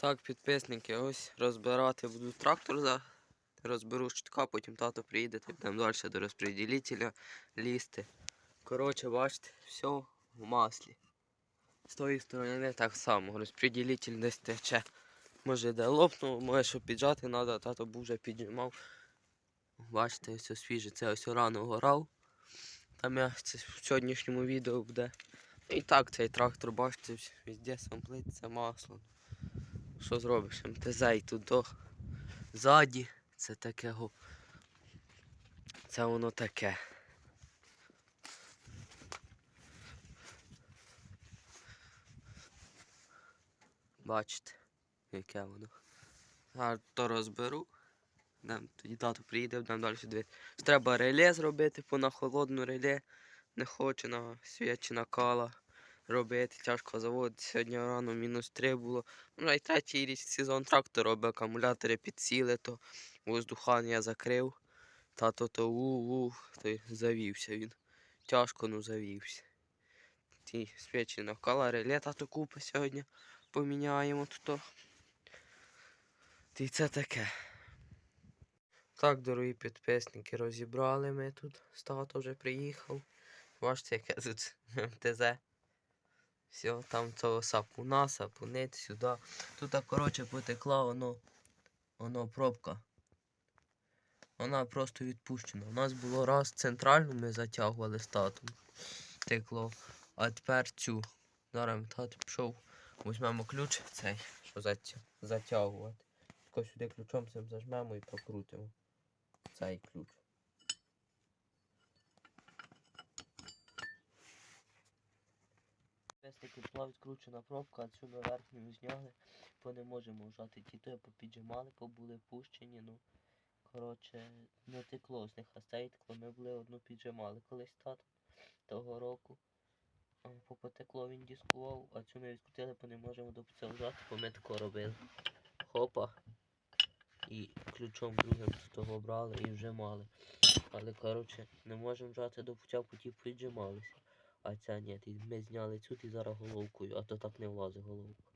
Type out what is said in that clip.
Так, підписники, ось розбирати буду трактор за. Розберу щитка, потім тато приїде, та будемо далі до розпреділителя лізти. Коротше, бачите, все в маслі. З тої сторони так само, розпреділитель десь тече. Може де лопнув, може що піджати треба, тато був вже піджимав. Бачите, ось свіже, це ось рано горав. Там я це в сьогоднішньому відео буде. І так цей трактор, бачите, везде самплиться масло. Що зробиш? МТЗ і тут до ззаді. Це таке го. Це воно таке. Бачите, яке воно. А то розберу. Дам, тоді тато приїде, будемо далі дивитися. Треба реле зробити, бо на холодну реле не хоче на свічі накала робити. Тяжко заводити. Сьогодні рано мінус 3 було. Ну, і третій річ сезон трактор робить, акумулятори підсіли, то воздухан я закрив. Тато то у-у, то завівся він. Тяжко, ну завівся. Ті свічі накала, реле тато купить сьогодні. Поміняємо тут. І це таке. Так, дорогі підписники, розібрали ми тут. Стато вже приїхав. Бачите, яке тут МТЗ. Все, там цього сапуна, сапунець сюди. Тут, коротше, потекла воно, воно пробка. Вона просто відпущена. У нас було раз центральну ми затягували статом. Текло. А тепер цю. Зараз тато пішов. Візьмемо ключ цей, що затягувати. Тако сюди ключом цим зажмемо і прокрутимо. Цей ключ. Пестику була відкручена пробка, на верхню зняли, бо не можемо вжати. Ті то попіджимали, побули пущені, ну. Коротше, не текло з них, а текло. Ми були одну піджимали колись татом того року. Попотекло він дискував, а цю ми відкрутили, бо не можемо до це вжати, бо ми тако робили. Хопа. І ключом другим того брали і вжимали. Але коротше, не можемо вжати до пуття, путі піджималися. А ця ні, ми зняли цю ти зараз головкою, а то так не влазить головка.